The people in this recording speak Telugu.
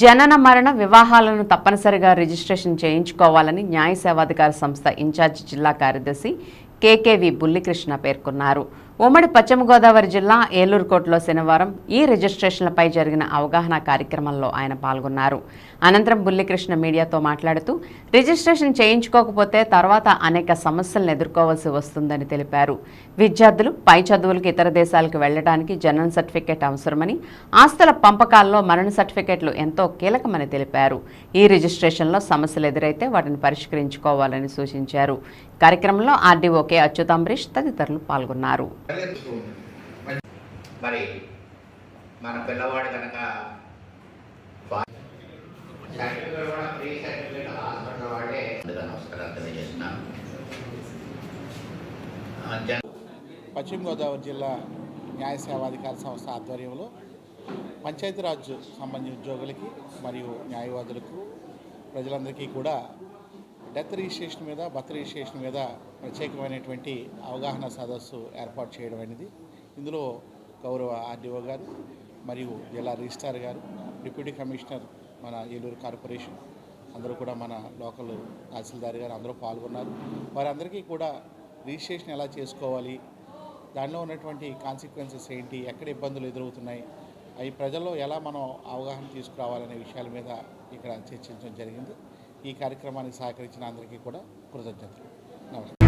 జనన మరణ వివాహాలను తప్పనిసరిగా రిజిస్ట్రేషన్ చేయించుకోవాలని న్యాయ సేవాధికార సంస్థ ఇన్ఛార్జి జిల్లా కార్యదర్శి కేకేవి బుల్లికృష్ణ పేర్కొన్నారు. ఉమ్మడి పశ్చిమ గోదావరి జిల్లా ఏలూరుకోటలో శనివారం ఈ రిజిస్ట్రేషన్లపై జరిగిన అవగాహన కార్యక్రమంలో ఆయన పాల్గొన్నారు. అనంతరం బుల్లికృష్ణ మీడియాతో మాట్లాడుతూ రిజిస్ట్రేషన్ చేయించుకోకపోతే తర్వాత అనేక సమస్యలను ఎదుర్కోవాల్సి వస్తుందని తెలిపారు. విద్యార్థులు పై చదువులకు ఇతర దేశాలకు వెళ్ళడానికి జనన సర్టిఫికేట్ అవసరమని ఆస్తుల పంపకాల్లో మరణ సర్టిఫికేట్లు ఎంతో కీలకమని తెలిపారు. ఈ రిజిస్ట్రేషన్లో సమస్యలు ఎదురైతే వాటిని పరిష్కరించుకోవాలని సూచించారు. కార్యక్రమంలో ఆర్డీఓ కె అచ్యుతాంబరీష్ తదితరులు పాల్గొన్నారు. మరి మన పిల్లవాడు కనుక పశ్చిమ గోదావరి జిల్లా న్యాయ సేవాధికార సంస్థ ఆధ్వర్యంలో పంచాయతీరాజ్ సంబంధించిన ఉద్యోగులకి మరియు న్యాయవాదులకు ప్రజలందరికీ కూడా డెత్ రిజిస్ట్రేషన్ మీద బర్త్ రిజిస్ట్రేషన్ మీద ప్రత్యేకమైనటువంటి అవగాహన సదస్సు ఏర్పాటు చేయడం అనేది ఇందులో గౌరవ ఆర్డీఓ గారు మరియు జిల్లా రిజిస్ట్రార్ గారు డిప్యూటీ కమిషనర్ మన ఏలూరు కార్పొరేషన్ అందరూ కూడా మన లోకల్ తహసీల్దార్ గారు అందరూ పాల్గొన్నారు. వారందరికీ కూడా రిజిస్ట్రేషన్ ఎలా చేసుకోవాలి దానిలో ఉన్నటువంటి కాన్సిక్వెన్సెస్ ఏంటి ఎక్కడ ఇబ్బందులు ఎదురవుతున్నాయి అవి ప్రజల్లో ఎలా మనం అవగాహన తీసుకురావాలనే విషయాల మీద ఇక్కడ చర్చించడం జరిగింది. ఈ కార్యక్రమానికి సహకరించిన అందరికీ కూడా కృతజ్ఞతలు. నమస్కారం.